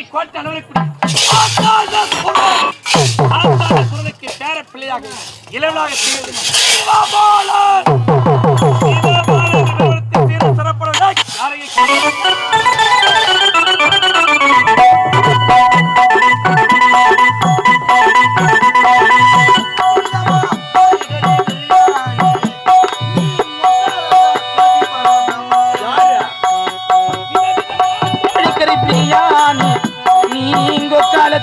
யாரை கோட்டை அளவிற்கு பேர பிள்ளையாக இளவலாக சிறப்பு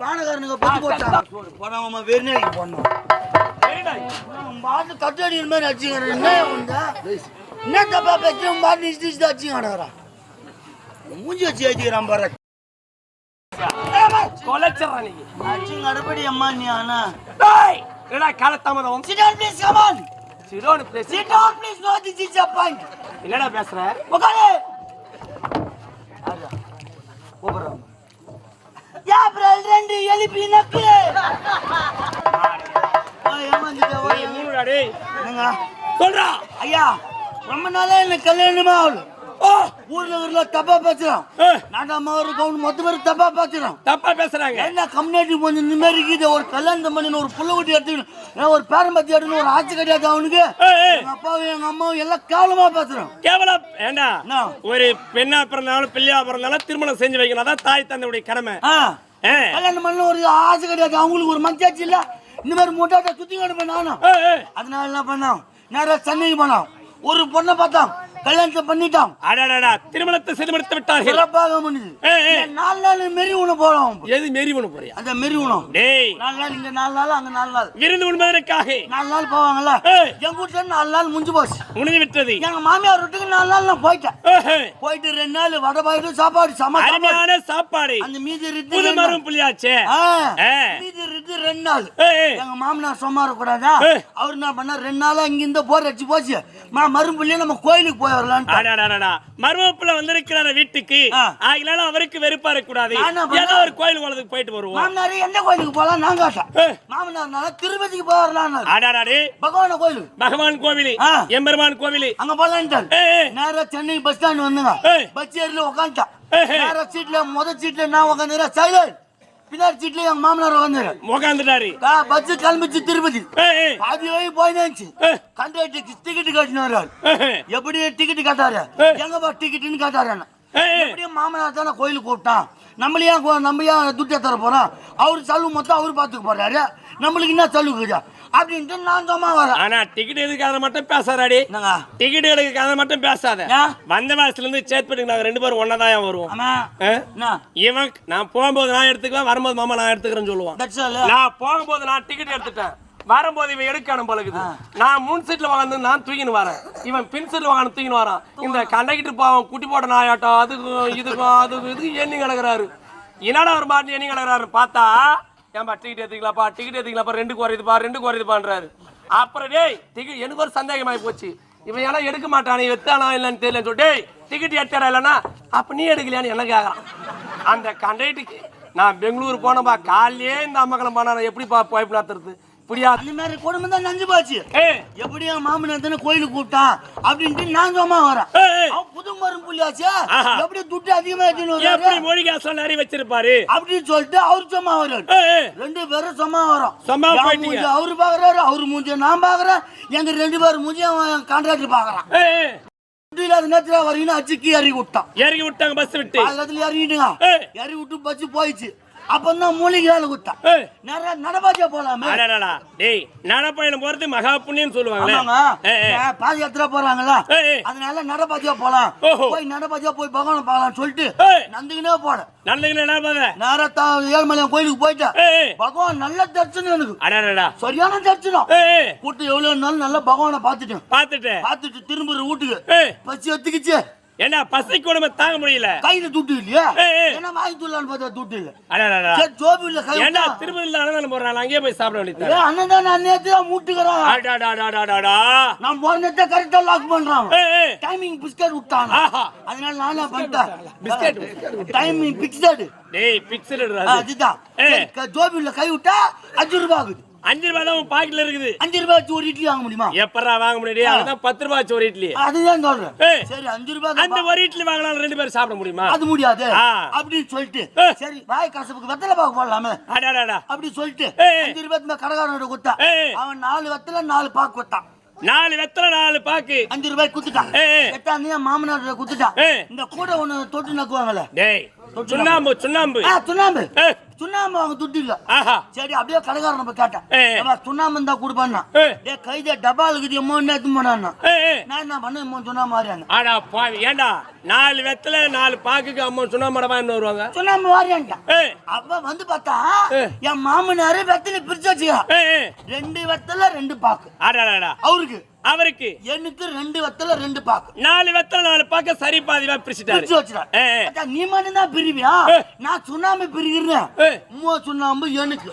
பானகாரனுங்க பத்தி போட்டாங்க. போடாம வெறுநேரிக்கு போனோம் சரிடா. பாட்டு தட்டடி மாதிரி அடிச்சுக்கிறேன் என்ன உண்டா என்ன தப்பா பேச்சு உன் பாட்டு நிச்சு நிச்சு அடிச்சுக்கிறான் மூஞ்சி வச்சு அடிக்கிறான் பாரு. கொலைச்சிடுறா நீ. அடிச்சுங்க அடப்படி அம்மா நீ ஆனா? டேய், என்னடா பேசுற? உட்காரு. யா, ரெண்டு எழுப்பி நக்கு. சொல்றா. ஐயா ரொம்ப நாளா எனக்கு கல்யாணமா ஆகல. ஊர்ல ஊர்ல தப்பா பேசுறான். ஏய், நாட்டாம ஒரு கவுன் மொத்த பேர் தப்பா பேசுறான். தப்பா பேசுறாங்க. என்ன கம்யூனிட்டி கொஞ்சம் நிம்மதிக்குது. ஒரு கல்யாணம் பண்ணி ஒரு புள்ள குட்டி எடுத்துக்கணும் ஒரு பேரம்பத்தி எடுக்கணும் ஒரு ஆட்சி கிடையாது அவனுக்கு? எங்க அப்பாவும் எங்க அம்மாவும் எல்லாம் கேவலமா பேசுறான். கேவலம் ஏண்டா? ஒரு பெண்ணா பிறந்தாலும் பிள்ளையா பிறந்தாலும் திருமணம் செஞ்சு வைக்கணும். அதான் தாய் தந்தையுடைய கடமை. கல்யாணம் பண்ண ஒரு ஆசை கிடையாது. அவங்களுக்கு ஒரு மனசாட்சி இல்ல. இந்த மாதிரி முட்டாட்ட சுத்தி ஏய், ஏய். அதனால என்ன பண்ணோம்? நேரா சென்னைக்கு போனோம். ஒரு பொண்ணை பார்த்தோம். கல்யாணத்தை பண்ணிட்டோம். அடடடா திருமணத்தை செதுமடுத்து விட்டார்கள். சிறப்பாக ஏய். நாலு நாள் மெரி உணவு போறோம். எது மெரி பண்ண போறியா? அந்த மெரி உணவு. டேய். நாலு நாள் இங்க நாலு நாள் அங்க நாலு நாள். விருந்து உண்பதற்காக. நாலு நாள் போவாங்கல்ல? ஏய். எங்க வீட்டுல நாலு நாள் முடிஞ்சு போச்சு. உணவு விட்டது. எங்க மாமியார் வீட்டுக்கு நாலு நாள் நான் போயிட்டேன். போயிட்டு ரெண்டு நாள் வடை பாயிட்டு சாப்பாடு சம சாப்பாடு. அந்த மீதி இருக்கு புது மரம் புள்ளியாச்சே. மீதி இருக்கு ரெண்டு நாள். எங்க மாமனார் சும்மா இருக்கக்கூடாதா ஏய். அவர் என்ன பண்ணா ரெண்டு நாளா இங்க இந்த போர் அடிச்சு போச்சு. மா மறுபடியும் நம்ம கோயிலுக்கு போய் வரலான்ட்டு அடடடடா. மருமப்புல வந்திருக்கிறார வீட்டுக்கு. ஆகினாலும் அவருக்கு வெறுப்பா இருக்க கூடாது? ஏதோ ஒரு கோயில் குளத்துக்கு போயிட்டு வருவோம். மாமனார் எந்த கோயிலுக்கு போலாம் ஏய். மாமனார் திருப்பதிக்கு போய் வரலான்னு அடாடாடே பகவான கோயிலுக்கு பகவான் கோவிலு. எம்பெருமான் கோவிலு. அங்க போலான்ட்டார். ஏய், ஏய். நேரா சென்னை பஸ் ஸ்டாண்ட் வந்துங்க. பஸ் ஏரியில உட்காந்துட்டான் சீட்ல முத சீட்ல நான் உட்காந்துறேன் சைலண்ட் பின்னாடி சீட்ல எங்க மாமனார் உட்காந்துரு உக்காந்துட்டாரு. பஸ் கிளம்பிச்சு திருப்பதி. பாதி வழி ஏய். கண்டக்டருக்கு டிக்கெட் கட்டினாரு. எப்படி டிக்கெட் கட்டாரு. எங்கப்பா டிக்கெட்னு கேட்டாரு. எப்படியும் மாமனார் தானே கோயிலுக்கு கூப்பிட்டான். நம்மள ஏன் கோ- நம்ம ஏன் துட்டை தர போறோம்? அவரு செலவு மொத்தம் அவரு பாத்துக்க போறாரு. நம்மளுக்கு என்ன இருக்குதா? அப்படின்ட்டு நான் சும்மா வரேன். ஆனா டிக்கெட் எடுக்காத மட்டும் பேசாதாடி. டிக்கெட் எடுக்காத மட்டும் பேசாத? வந்த மாசத்துல இருந்து சேத்பட்டுக்கு நாங்க ரெண்டு பேரும் ஒன்னா தான் வருவோம்? இவன் நான் போகும்போது நான் எடுத்துக்குவேன் வரும்போது மாமா நான் எடுத்துக்கிறேன்னு சொல்லுவான். நான் போகும்போது நான் டிக்கெட் எடுத்துட்டேன். வரும்போது இவன் எடுக்கணும் பழகுது நான் முன் சீட்ல உட்காந்து நான் தூக்கின்னு வரேன். இவன் பின் சீட்ல உட்காந்து தூக்கின்னு வரான். இந்த கண்டக்டர் பாவம் குட்டி போட நாயாட்டம் அதுக்கும் இதுக்கும் அதுக்கும் இதுக்கும் எண்ணி கிடக்குறாரு. என்னடா ஒரு மாட்டு எண்ணி கிடக்குறாரு பார்த்தா ஏன்பா டிக்கெட் எடுத்துக்கலாப்பா டிக்கெட் எடுத்துக்கலாப்பா ரெண்டு குறையுதுப்பா ரெண்டு குறையுதுப்பான்றாரு அப்புறம் டேய் டிக்கெட் எனக்கு ஒரு சந்தேகமாகி போச்சு. இவன் எல்லாம் எடுக்க மாட்டானே எத்தானா இல்லைன்னு தெரியலன்னு சொல்லி டேய் டிக்கெட் எடுத்தாரா இல்லைன்னா அப்ப நீ எடுக்கலையான்னு என்ன கேட்கறான் அந்த கண்டக்டருக்கு நான் பெங்களூர் போனப்பா காலையே இந்த அம்மக்கலம் பண்ணான எப்படிப்பா பைப் நடத்துறது இப்படியா? அந்த மாதிரி குடும்பம் தான் நஞ்சு போச்சு. எப்படியா மாமனார் தானே கோயிலுக்கு கூப்பிட்டான்? அப்படின்ட்டு நான் சும்மா வரேன். ஏய், ஏய். அவன் புது மரம் புள்ளியாச்சு. எப்படி துட்டு அதிகமா எப்படி வர்றாரு? மொழி காசுலாம் நிறைய வச்சிருப்பாரு அப்படின்னு சொல்லிட்டு அவரு சும்மா ஏய். ரெண்டு பேரும் சும்மா வரோம் சும்மா போயிட்டீங்க. அவரு பாக்குறாரு அவரு மூஞ்சி நான் பாக்குறேன் எங்க ரெண்டு பேரும் மூஞ்சி கான்ட்ராக்டர் பாக்குறான் நேரத்துல வரீங்கன்னா அச்சுக்கு இறங்கி விட்டான் இறங்கி விட்டாங்க பஸ் விட்டு அதுல இறங்கிட்டுங்க. இறங்கி விட்டு பஸ் போயிடுச்சு அப்பதான் மூலிகையால குத்தான் ஏய். நிறைய நடபாஜா போலாமே. டேய் நடப்பயணம் போறது மகா புண்ணியம். ஏன் பாதி யாத்திரா போறாங்களா. அதனால நடபாஜா போலாம். போய் நடபாஜா போய் பகவான பார்க்கலாம் சொல்லிட்டு ஏய். நந்துக்கினே போனேன் நல்லதுன்னு என்ன பாத நேரத்தா ஏழுமலையான் கோயிலுக்கு போயிட்டேன். பகவான் நல்ல தரிசனம் எனக்கு. சரியான தரிசனம். கூட்டம் எவ்வளவு நாள் நல்லா பகவானை பார்த்துட்டேன் பார்த்துட்டேன் பார்த்துட்டு திரும்புற வீட்டுக்கு பசி ஒத்துக்குச்சு என்ன பசி கொடுமை தாங்க முடியல கையில துட்டு இல்லையா. என்ன வாங்கி துடலான்னு பார்த்தா துட்டு இல்ல. சரி ஜோபில கை விட்டா. திருப்பதியில் அன்னதானம் போடுறாங்க அங்கேயே போய் சாப்பிட வேண்டியது அண்ணன் தான் நான் நேத்து தான் மூட்டுக்கிறேன் அடாடாடாடாடா. நான் போன நேரத்தை கரெக்டா லாக் பண்றான். டைமிங் பிஸ்கட் விட்டான். அதனால நானே பண்ணிட்டேன் பிஸ்கட். டைமிங் பிக்சடு டேய் பிக்சடு அது. அதுதான் க- ஜோபில கை விட்டா அஞ்சு ரூபாய் ஆகுது அஞ்சு ரூபாய் தான் உன் பாக்கெட்ல இருக்குது. அஞ்சு ரூபாய் ஒரு இட்லி வாங்க முடியுமா? எப்படா வாங்க முடியும் அதுதான் பத்து ரூபாய் ஒரு இட்லி. அதுதான் சொல்றேன். சரி அஞ்சு ரூபாய் அந்த ஒரு இட்லி வாங்கினாலும் ரெண்டு பேரும் சாப்பிட முடியுமா? அது முடியாது. அப்படின்னு சொல்லிட்டு. சரி வாய் கசப்புக்கு வெத்தலை பாக்கு போடலாமே. அடாடாடா அப்படி சொல்லிட்டு. அஞ்சு ரூபாய் கடைக்காரனோட கொடுத்தா. அவன் நாலு வெத்தலை நாலு பாக்கு கொடுத்தான். நாலு வெத்தலை நாலு பாக்கு. அஞ்சு ரூபாய் குத்துட்டான். எட்டாந்து என் மாமனார் குத்துட்டான். இந்த கூட ஒண்ணு தொட்டு நக்குவாங்கல்ல. டேய் சுண்ணாம்பு சுண்ணாம்பு. சுண்ணாம்பு. சுண்ணாம்பு அவங்க துட்டு இல்ல. சரி அப்படியே கடைக்காரன் போய் கேட்டேன். சுண்ணாம்பு இருந்தா கொடுப்பான்னா. டே கைத டபா இருக்குது எம்மோ எடுத்து போனான்னா. நான் என்ன பண்ண எம்மோ சொன்னா மாதிரியாங்க ஆடா பாவி ஏண்டா? நாலு வெத்தலை நாலு பாக்குக்கு அம்மா சுண்ணாம்பு என்ன வருவாங்க? சுண்ணாம்பு வாரியான்ட்டான் அப்ப வந்து பார்த்தா. என் மாமனாரு வெத்தலை பிரிச்சு வச்சுக்கா. ரெண்டு வெத்தலை ரெண்டு பாக்கு. அடாடாடா அவருக்கு. அவருக்கு எனக்கு ரெண்டு வெத்தலை ரெண்டு பாக்கு. நாலு வெத்தலை நாலு பாக்க சரி பாதிவா பிரிச்சுட்டாரு. பிரிச்சு. அச்சா, நீ மட்டும் தான் பிரிவியா. நான் சுண்ணாம்பு பிரிக்கிறேன். உம்மா சுண்ணாம்பு எனக்கு.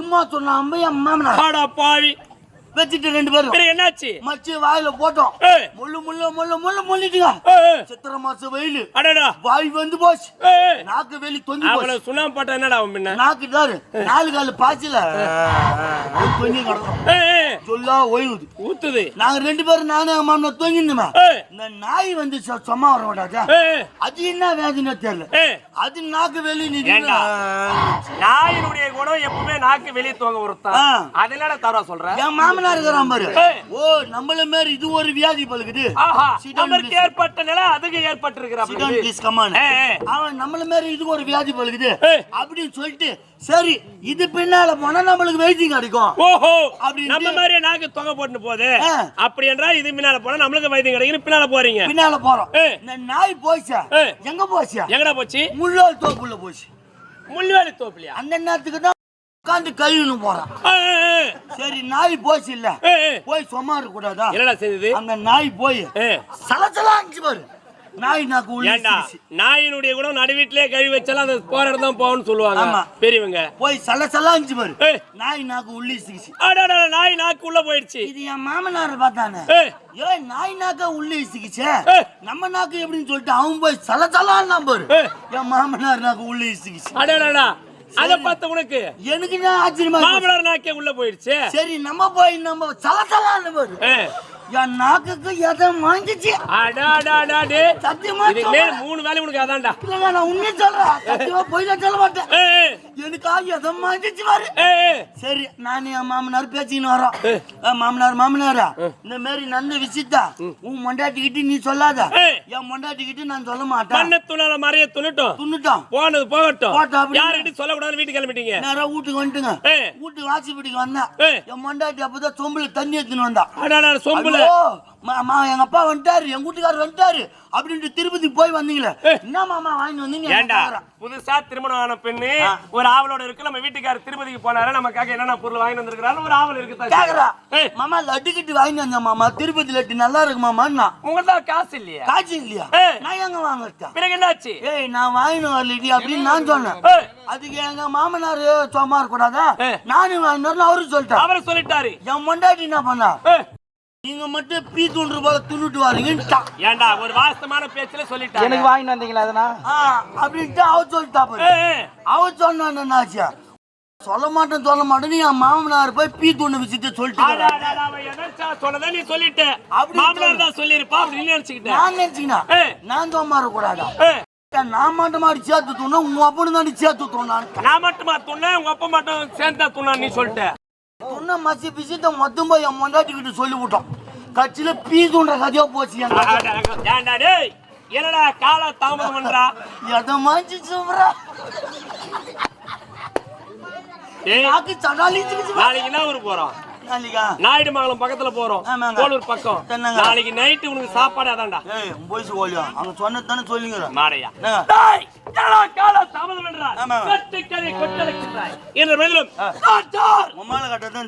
இம்மா சுண்ணாம்பு என் மாமனார். ஆடா பாவி. வச்சுட்டு ரெண்டு பேரும். என்னாச்சு? மச்சி வாயில போட்டோம். முள்ளு முள்ளு முள்ளு முள்ளு முள்ளிட்டுங்க. சித்திரை மாசம் வெயில். அடடா. வாய் வந்து போச்சு. நாக்கு வெளி தொங்கி அவளை போச்சு சுண்ணாம்பு போட்டா என்னடா அவன் பின்ன? நாக்கு நாலு காலு பாய்ச்சல. தொங்கி கிடக்கும். சொல்லா ஓய்வுது ஊத்துது நாங்க ரெண்டு பேரும் நானும் என் மாமனா தொங்கிருந்தோமே இந்த நாய் வந்து சும்மா வர மாட்டாச்சா அது என்ன வேதனை தெரியல. அது நாக்கு வெளி ஏண்டா? நாயினுடைய குணம் எப்பவுமே நாக்கு வெளியே தோங்க ஒருத்தான் ஆ. அது என்னடா தவறா சொல்ற என் மாமனார் இருக்கிறான் பாரு. ஓ நம்மள மாரி இது ஒரு வியாதி பழுகுது please. ஏற்பட்ட நிலை அதுக்கு. ஏய், ஏய். அவன் நம்மள மாரி இது ஒரு வியாதி பழுகுது. அப்படின்னு சொல்லிட்டு சரி இது பின்னால போனா நம்மளுக்கு வெயிட்டிங் கிடைக்கும். ஓஹோ அப்படின்ட்டு- நம்ம மாதிரியே நாக்கு தொகை போட்டு போகுது. அப்படி என்றால் இது பின்னால போனா நம்மளுக்கு வைத்தியம் கிடைக்கும் பின்னால போறீங்க. பின்னால போறோம். இந்த நாய் போச்சா. எங்க போச்சா? எங்கடா போச்சு? முள்ளால் தோப்புள்ள போச்சு. முள்ளுவேலி தோப்புலையா? அந்த நேரத்துக்கு தான் உட்காந்து கழுவின்னு போறான். சரி நாய் போச்சு இல்ல. போய் சும்மா இருக்க கூடாதா என்னடா செய்தது? அந்த நாய் போய் ஏய், சலசலா அஞ்சு பாரு. நாய் நாக்கு ஏண்டா. நாயினுடைய கூட நடுவீட்டிலே கழுவி வச்சாலும் அது போற இடம் தான் போகணும்னு சொல்லுவாங்க. பெரியவங்க போய் சலசலா அஞ்சு பாரு. நாய் நாக்கு உள்ளி சிக்கிச்சு அடடா, நாய் நாக்கு உள்ள போயிடுச்சு இது என் மாமனார பார்த்தானே ஏய், நாய் நாக்க உள்ளே சிக்கிச்சே ஏய். நம்ம நாக்கு எப்படின்னு சொல்லிட்டு அவன் போய் சலசலான்னா பாரு ஏய். என் மாமனார் நாக்கு உள்ளே சிக்கிச்சு அடடா அத பார்த்த உனக்கு எனக்கு என்ன ஆச்சரியமா. மாமனார் நாக்கே உள்ள போயிடுச்சு சரி நம்ம போய் நம்ம சலசலான்னு பாரு ஏய், என் நாக்குக்கு எதை வாங்கிச்சு அடாடாடா டேய். சத்தியமா இதுக்கு மேல. மூணு வேலை உனக்கு அதான்டா. இல்லைங்க, நான் உண்மையை சொல்றேன். சத்தியமா போய் நான் சொல்ல மாட்டேன். எனக்கா எதை வாங்கிச்சு பாரு. சரி நான் என் மாமனார் பேசிக்கின்னு வரோம் மாமனார் மாமனாரா இந்த மாதிரி நல்ல விஷயத்தா உன் மொண்டாட்டிக்கிட்டு நீ சொல்லாத. என் மொண்டாட்டிக்கிட்டு நான் சொல்ல மாட்டேன். மண்ணை துணால மறைய துணுட்டும். துண்ணுட்டான் போனது போகட்டும். போட்டோம் அப்படி. யாருக்கிட்ட சொல்லக்கூடாது வீட்டுக்கு கிளம்பிட்டீங்க. நேரா வீட்டுக்கு வந்துட்டுங்க. வீட்டுக்கு வாசிப்படிக்கு வந்தேன். ஏய். என் மொண்டாட்டி அப்பதான் சொம்புல தண்ணி எடுத்துன்னு வந்தா. அடாடா சொம்புல மா, எங்க அப்பா வந்துட்டாரு எங்க வீட்டுக்காரர் வந்துட்டாரு. அப்படின்ட்டு திருப்பதி போய் வந்தீங்களே. என்ன மாமா வாங்கிட்டு வந்தீங்க ஏண்டா? புதுசா திருமணம் ஆன பெண்ணு ஒரு ஆவலோட இருக்கு. நம்ம வீட்டுக்காரர் திருப்பதிக்கு போனாரு. நமக்காக என்னென்ன பொருள் வாங்கி வந்திருக்கிறாரு ஒரு ஆவல் இருக்கு கேக்குறா. மாமா லட்டு கிட்டு வாங்கிட்டு வந்தேன் மாமா. திருப்பதி லட்டு நல்லா இருக்கு மாமா உங்கள்ட்ட காசு இல்லையா? காய்ச்சி இல்லையா. நான் எங்க வாங்கிட்டேன் பிறகு என்னாச்சு? ஏய் நான் வாங்கினு வரலடி அப்படின்னு நான் சொன்னேன். அதுக்கு எங்க மாமனார் சும்மா இருக்கக்கூடாதா? ஏய். நானும் வாங்கினு அவரும் சொல்லிட்டான் அவரு சொல்லிட்டாரு. என் மொண்டாட்டி என்ன பண்ணா? நீங்க மட்டும் பீ தூண்டு போல துண்ணுட்டு வாரீங்கன்ட்டான் ஏண்டா ஒரு வாஸ்தமான பேச்சுல சொல்லிட்டாரு எனக்கு வாங்கிட்டு வந்தீங்களா அதனா அப்படின்ட்டு அவர் சொல்லிட்டா பாரு. ஏய், ஏய், அவர் சொன்னா என்னாச்சியா சொல்ல மாட்டேன் சொல்ல மாட்டேன் என் மாமனார் போய் பீ தூண்டு வச்சுட்டு சொல்லிட்டு அடா, அடா, அடா, அவன் எதாச்சா சொன்னதை நீ சொல்லிட்ட? மாமனார் தான் சொல்லிருப்பா அப்படின்னு நினைச்சுக்கிட்டேன் நான் நினைச்சுக்கினேன் ஏய். நான் தோமா இருக்கக்கூடாதா? ஏய், நான் மட்டும் மாதிரி சேர்த்து தூணும் உங்க அப்பனு தான் சேர்த்து தூணான் நான் மட்டுமா துண்ண உங்க அப்பா மட்டும் சேர்ந்தா துண்ணா நீ சொல்லிட்ட. துண்ண மசி பிசித்த மொத்தம் போய் என் மொண்டாட்டிக்கிட்டு சொல்லி விட்டோம் கட்சியில பீ தூண்டுற கதையா போச்சு என்னடா கால தாமதம் பண்றா எதை மாஞ்சி சொல்றா? நாளைக்கு என்ன ஊருக்கு போறோம்? நாயுடு மங்கலம் பக்கத்துல போறோம். கோலூர் பக்கம்? நாளைக்கு நைட்டு உனக்கு சாப்பாடு அதான்டா. போய் சொல்லியா அவங்க சொன்னது தானே சொல்லிங்கிறேன் மாடையா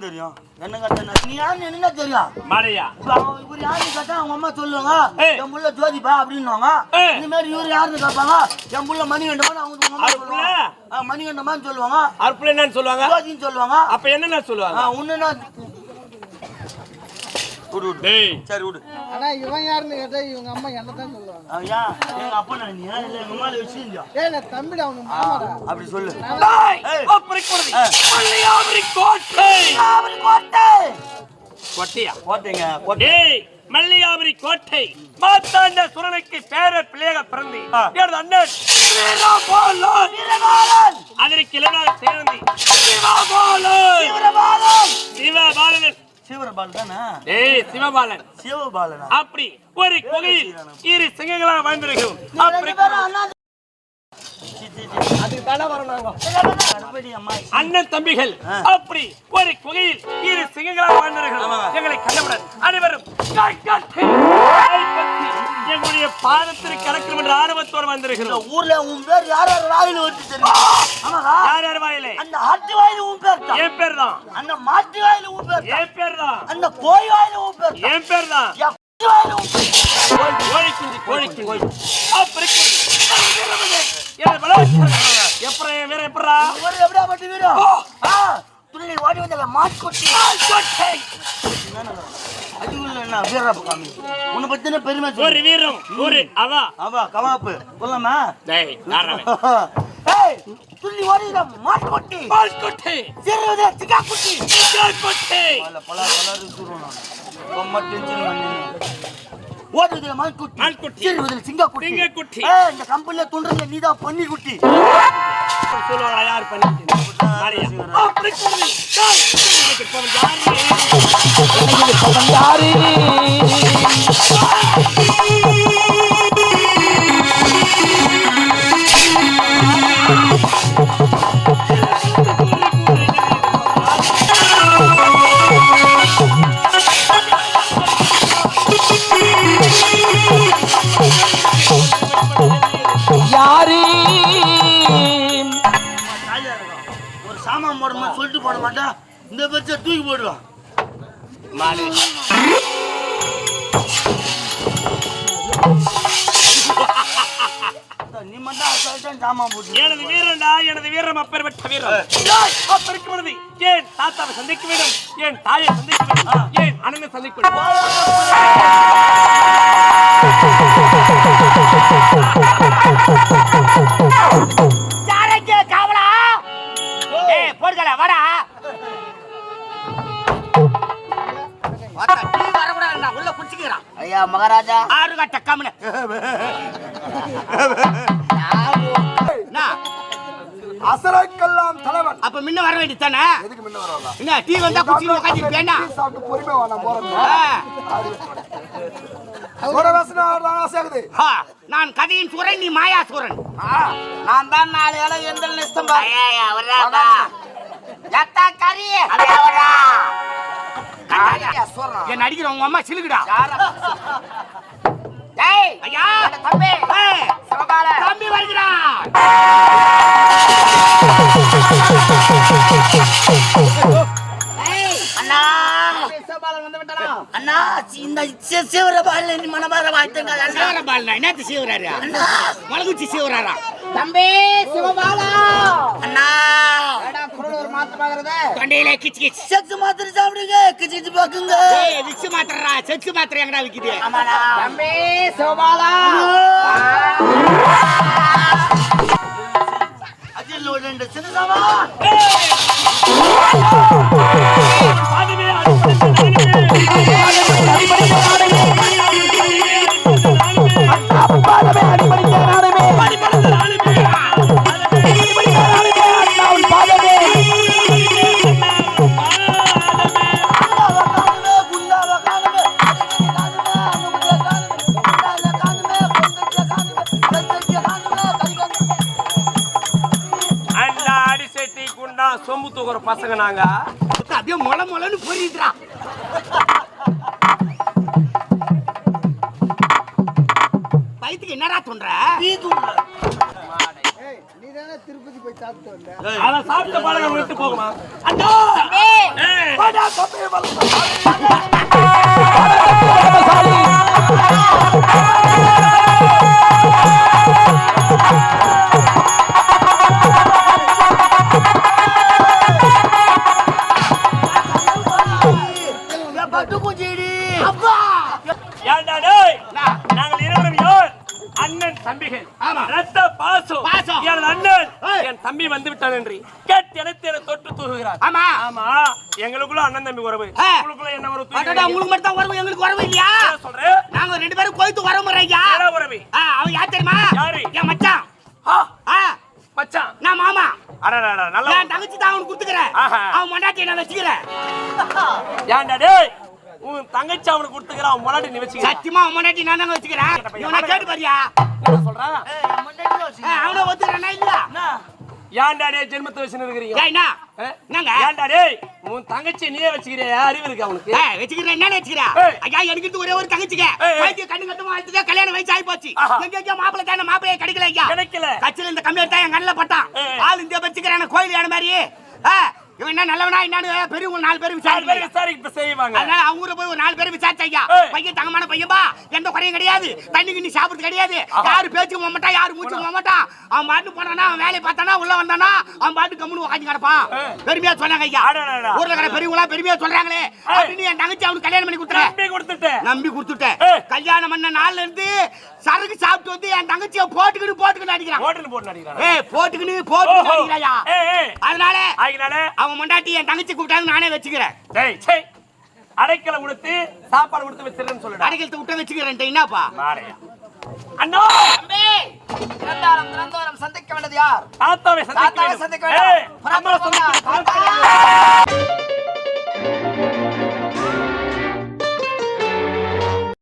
தெரியும். என்ன கட்டணும் நீ என்ன தெரியும்? அவன் இவர் யாருன்னு கேட்டா அவங்க அம்மா சொல்லுவாங்க. என் புள்ள ஜோதிப்பா அப்படின்னுவாங்க. இந்த மாதிரி இவர் யாருன்னு கேட்பாங்க. என் புள்ள மணிகண்டமான்னு அவங்க மணிகண்டமான்னு சொல்லுவாங்க. அற்புள்ள என்னன்னு சொல்லுவாங்க? ஜோதின்னு சொல்லுவாங்க. அப்ப என்னென்ன சொல்லுவாங்க? உன்னுன்னா விடு விடு. டேய். சரி விடு. ஆனா இவன் யாருன்னு கேட்டா இவங்க அம்மா என்ன தான் சொல்லுவாங்க. ஏன் எங்க அப்பா நான் நீ இல்ல எங்க அம்மால வச்சிருந்தியா ஏய் நான் தம்பிடா அவனுக்கு மாமாடா. அப்படி சொல்லு. டேய். அப்படி கொடுதி மல்லியாபுரி கோட்டை. கோட்டையா? கோட்டைங்க கோட்டை. டேய் மல்லியாபுரி கோட்டை. மாத்தாண்ட சுரனுக்கு பேர பிள்ளைக பிறந்தி. அண்ணன் அதற்கு இளநாள் சேர்ந்தி தானே? சிவபாலன். சிவபாலனா? அப்படி ஒரு குகையில் இரு சிங்கங்களா வாழ்ந்திருக்கிறோம். அப்படி அதுக்கு தானே வரோம் நாங்க. கணபதி அம்மா. அண்ணன் தம்பிகள் அப்படி ஒரு குகையில் இரு சிங்கங்களாக வாழ்ந்தார்கள் எங்களை கண்டவுடன் அனைவரும் எங்களுடைய பாதத்திற்கு கடக்கும் என்ற ஆர்வத்தோடு வந்திருக்கிறோம். ஊர்ல உன் பேர் யார் யார் வாயில வச்சு யார் யார் வாயிலே? அந்த ஆட்டு வாயில உன் பேர் தான் என் பேர் தான் அந்த மாட்டு வாயில உன் பேர் என் பேர் தான் அந்த கோழி வாயில உன் பேர் என் பேர் தான். கோழி கோழி குஞ்சு அப்படி குஞ்சு. எனது பலவற்ற எப்பறம் என் வீரன் எப்படா? ஒரு எப்படியா பட்டு வீரம் துள்ளி ஓடி வந்தல மாட்டுக்குட்டி அதுக்குள்ள என்ன வீரப்ப காமி? உன்னை பத்தின பெருமை ஒரு வீரம் ஒரு அவா. அவா கவாப்பு சொல்லாமா டேய் ஏய் துள்ளி ஓடிற மாட்டுக்குட்டி பால்கொட்டை சிறுவதே சிக்கா குட்டி. சிக்கால்கொட்டை பல பல பல ருசுறோம் நான் ரொம்ப டென்ஷன் பண்ணி ஓடுறதுல மான்குட்டி மான்குட்டி. சிறுவதில் சிங்கக்குட்டி. சிங்கக்குட்டி. இந்த கம்பெனில துண்டுறதுல நீதான் பண்ணி குட்டி சொல்லுவாங்களா யார் பண்ணிட்டு மாரியா. அப்படி யாரு யாரு? சொல்லிட்டு போட மாட்டேன் இந்த பட்ச தூக்கி போடுவான் நீ மட்டும் அசால்ட்டா சாமான் போட்டு எனது வீரன்டா எனது வீரம் அப்பேற்பட்ட வீரம். பொழுது ஏன் தாத்தாவை சந்திக்க வேண்டும்? ஏன் தாயை சந்திக்க வேண்டும்? ஏன் அண்ணனை சந்திக்க வேண்டும்? வர வேண்டியதானே எதுக்கு முன்ன என்ன டீ வந்தா குச்சி உட்காந்து வேண்டா சாப்பிட்டு பொறுமை வேணாம் போறேன். ஒரு வசனம் ஆசையாகுது நான் கதையின் சூரன் நீ மாயா சூரன். நான் தான் நாலு இலை எந்த நிஸ்தம் கறி? என் அடிக்கிற உங்க அம்மா சிலுக்குடா. ஐயா. தம்பி. தம்பி வருகிறா அண்ணா. அண்ணா இந்த சிவரபால நீ மனமார வாழ்த்துங்கள் அண்ணா. சீவரபால் என்ன சீவராரு? மலகுச்சி சீவராரா? தம்பி சிவபாலா. அண்ணா. குரல் ஒரு மாத்தமாகிறது தொண்டையில கிச்சு கிச்சு செக்கு மாத்திரை சாப்பிடுங்க பாக்குங்க ஏய் விக்ஸ் மாத்திரா மாத்திரை எங்கடா விக்குது ஆமாடா தம்பி அஜில் நாடுமே அடிபடுத்த பசங்க நாங்க. அப்படியே முள முளன்னு பொரியுதுடா பைத்துக்கு என்னடா தோன்ற நீ தூண்டு அதை சாப்பிட்ட பழகம் விட்டு போகுமா? அண்ணா! ஏய். ஆமா. எங்களுக்குள்ள அண்ணன் தம்பி உறவு. உங்களுக்குள்ள என்ன உறவு? அடடா, உங்களுக்கு மட்டும் தான் உறவு எங்களுக்கு உறவு இல்லையா? சொல்றேன் நாங்க ரெண்டு பேரும் கோயத்து உறவு என்ன உறவு? அவன் யார் தெரியுமா? யாரு? என் மச்சான். மச்சான். நான் மாமா. அடடா நல்ல என் தங்கச்சி தான் அவனுக்கு கொடுத்துக்கிறேன். ஆஹா. அவன் மொண்டாட்டி நான் வச்சுக்கிறேன். ஏன்டா டேய் உன் தங்கச்சி அவனுக்கு கொடுத்துக்கிறான் அவன் முன்னாடி நீ வச்சுக்க சத்தியமா அவன் மொண்டாட்டி நான் தாங்க வச்சுக்கிறேன். இவனை கேட்டு பாரியா? என்ன சொல்றான்? அவனை ஒத்துக்கிறேன்னா இல்ல ஏன்டா டேய் ஜென்மத்தை வச்சுன்னு இருக்கிறீங்க? ஏய், என்ன? ஆ? என்னங்க? ஏன்டா உன் தங்கச்சி நீயே வச்சுக்கிறியா? அறிவு இருக்கு அவனுக்கு வச்சுக்கிறேன். வச்சுக்கிறேன் ஏய். ஐயா எனக்கு ஒரே ஒரு தங்கச்சிங்க. வயிற்று கண்ணு கட்டுமா வளர்த்துக்க கல்யாணம் வயசு ஆகி போச்சு. எங்க எங்க மாப்பிள்ளை தானே மாப்பிள்ளையே கிடைக்கல ஐயா. கிடைக்கல. கட்சியில இந்த கம்மியா தான் என் கண்ணில் பட்டான். ஆள் இந்த வச்சுக்கிறேன் கோயில் யானை மாதிரி இவன் என்ன நல்லவனா என்னன்னு பெரியவங்க நாலு பேர் நாலு பேர் விசாரிக்க செய்வாங்க. அதனால அவங்க போய் ஒரு நாலு பேர் விசாரிச்ச ஐயா ஏய். பையன் தங்கமான பையன்பா எந்த குறையும் கிடையாது. தண்ணி கிண்ணி சாப்பிடுறது கிடையாது. யாரு போக மாட்டான் யாரு போக மாட்டான். அவன் பாட்டு போனானா அவன் வேலையை பார்த்தானா உள்ள வந்தானா அவன் பாட்டு கம்முனு உட்காந்து கிடப்பான். பெருமையா சொன்னாங்க ஐயா. ஊர்ல கடை பெரியவங்களா பெருமையா சொல்றாங்களே. அப்படின்னு என் தங்கச்சி அவனுக்கு கல்யாணம் பண்ணி கொடுத்துறேன் நம்பி கொடுத்துட்டேன் நம்பி கொடுத்துட்டேன். கல்யாணம் பண்ண நாள்ல இருந்து சரக்கு சாப்பிட்டு வந்து என் தங்கச்சியை போட்டுக்கிட்டு போட்டுக்கிட்டு அடிக்கிறான். ஹோட்டல் போட்டு நடிக்கிறான் ஏய் போட்டுக்கிட்டு போட்டுக்கிட்டு அடிக்கிறாயா? அதனால அவன் மண்டாட்டி என் தங்கச்சி கூப்பிட்டாங்க நானே வச்சுக்கிறேன். டேய் சே அடைக்கல கொடுத்து சாப்பாடு கொடுத்து வச்சிருன்னு சொல்லுடா. அடைக்கலத்தை விட்டு வச்சுக்கிறேன் என்னப்பா? மாறையா அண்ணா! தம்பி இரண்டாயிரம் திறந்தோரம் சந்திக்க வேண்டியது யார்? தாத்தாவை தாத்தாவை சந்திக்க சந்திக்க வேண்டும். சந்திக்க. வேண்டும்.